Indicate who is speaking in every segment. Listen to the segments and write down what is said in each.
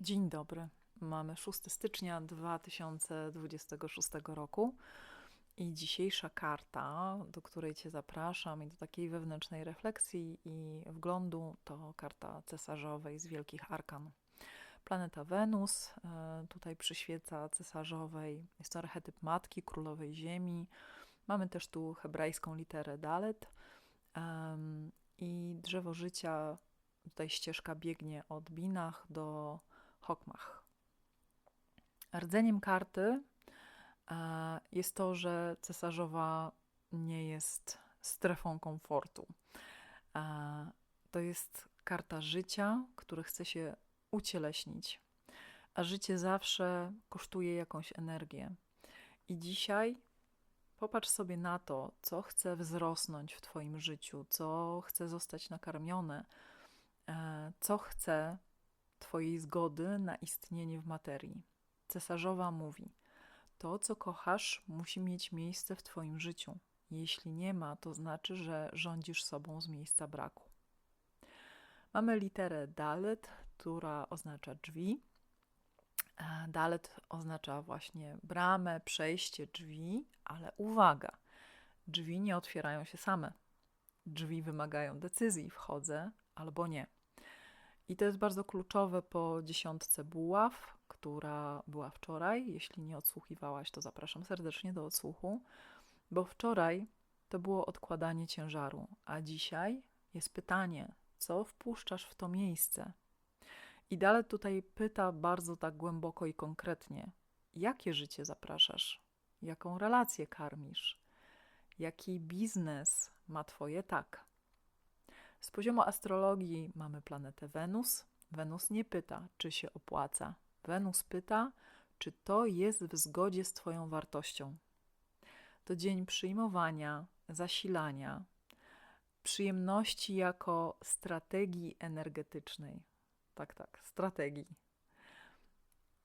Speaker 1: Dzień dobry. Mamy 6 stycznia 2026 roku i dzisiejsza karta, do której Cię zapraszam i do takiej wewnętrznej refleksji i wglądu, to karta cesarzowej z Wielkich Arkan. Planeta Wenus e, tutaj przyświeca cesarzowej. Jest to archetyp matki, królowej ziemi. Mamy też tu hebrajską literę Dalet i drzewo życia. Tutaj ścieżka biegnie od Binach do Hokmach. Rdzeniem karty e, jest to, że cesarzowa nie jest strefą komfortu. E, to jest karta życia, które chce się ucieleśnić. A życie zawsze kosztuje jakąś energię. I dzisiaj popatrz sobie na to, co chce wzrosnąć w Twoim życiu, co chce zostać nakarmione, e, co chce Twojej zgody na istnienie w materii. Cesarzowa mówi: To, co kochasz, musi mieć miejsce w Twoim życiu. Jeśli nie ma, to znaczy, że rządzisz sobą z miejsca braku. Mamy literę dalet, która oznacza drzwi. Dalet oznacza właśnie bramę, przejście, drzwi, ale uwaga, drzwi nie otwierają się same. Drzwi wymagają decyzji, wchodzę albo nie. I to jest bardzo kluczowe po dziesiątce buław, która była wczoraj. Jeśli nie odsłuchiwałaś, to zapraszam serdecznie do odsłuchu, bo wczoraj to było odkładanie ciężaru, a dzisiaj jest pytanie, co wpuszczasz w to miejsce? I dalej tutaj pyta bardzo tak głęboko i konkretnie, jakie życie zapraszasz? Jaką relację karmisz? Jaki biznes ma Twoje tak? Z poziomu astrologii mamy planetę Wenus. Wenus nie pyta, czy się opłaca. Wenus pyta, czy to jest w zgodzie z Twoją wartością. To dzień przyjmowania, zasilania, przyjemności jako strategii energetycznej. Tak, tak, strategii.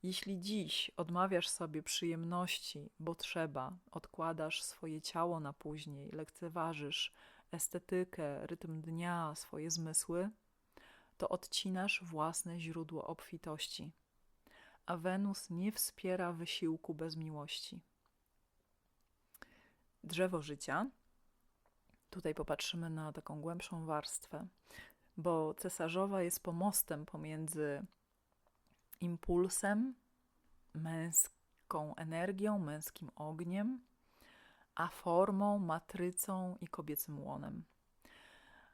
Speaker 1: Jeśli dziś odmawiasz sobie przyjemności, bo trzeba, odkładasz swoje ciało na później, lekceważysz estetykę, rytm dnia, swoje zmysły, to odcinasz własne źródło obfitości. A Wenus nie wspiera wysiłku bez miłości. Drzewo życia. Tutaj popatrzymy na taką głębszą warstwę, bo cesarzowa jest pomostem pomiędzy impulsem, męską energią, męskim ogniem, a formą, matrycą i kobiecym łonem.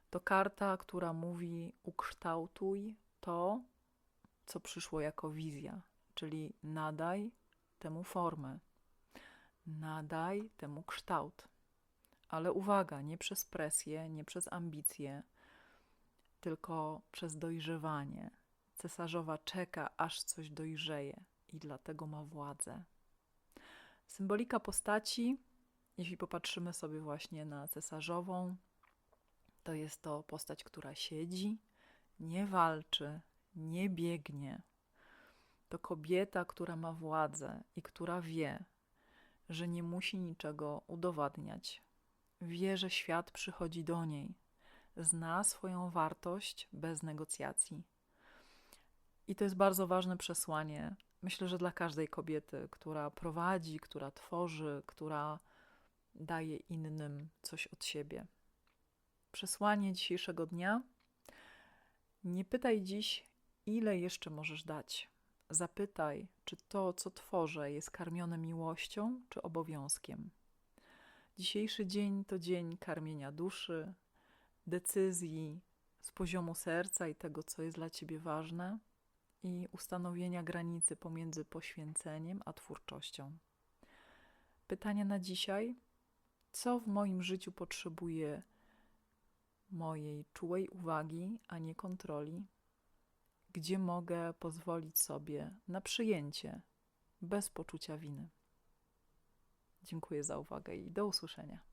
Speaker 1: To karta, która mówi: ukształtuj to, co przyszło jako wizja, czyli nadaj temu formę, nadaj temu kształt. Ale uwaga, nie przez presję, nie przez ambicje, tylko przez dojrzewanie. Cesarzowa czeka, aż coś dojrzeje i dlatego ma władzę. Symbolika postaci jeśli popatrzymy sobie właśnie na cesarzową, to jest to postać, która siedzi, nie walczy, nie biegnie. To kobieta, która ma władzę i która wie, że nie musi niczego udowadniać. Wie, że świat przychodzi do niej, zna swoją wartość bez negocjacji. I to jest bardzo ważne przesłanie. Myślę, że dla każdej kobiety, która prowadzi, która tworzy, która daje innym coś od siebie. Przesłanie dzisiejszego dnia. Nie pytaj dziś, ile jeszcze możesz dać. Zapytaj, czy to, co tworzę, jest karmione miłością czy obowiązkiem. Dzisiejszy dzień to dzień karmienia duszy, decyzji z poziomu serca i tego, co jest dla ciebie ważne, i ustanowienia granicy pomiędzy poświęceniem a twórczością. Pytania na dzisiaj co w moim życiu potrzebuje mojej czułej uwagi, a nie kontroli, gdzie mogę pozwolić sobie na przyjęcie bez poczucia winy. Dziękuję za uwagę i do usłyszenia.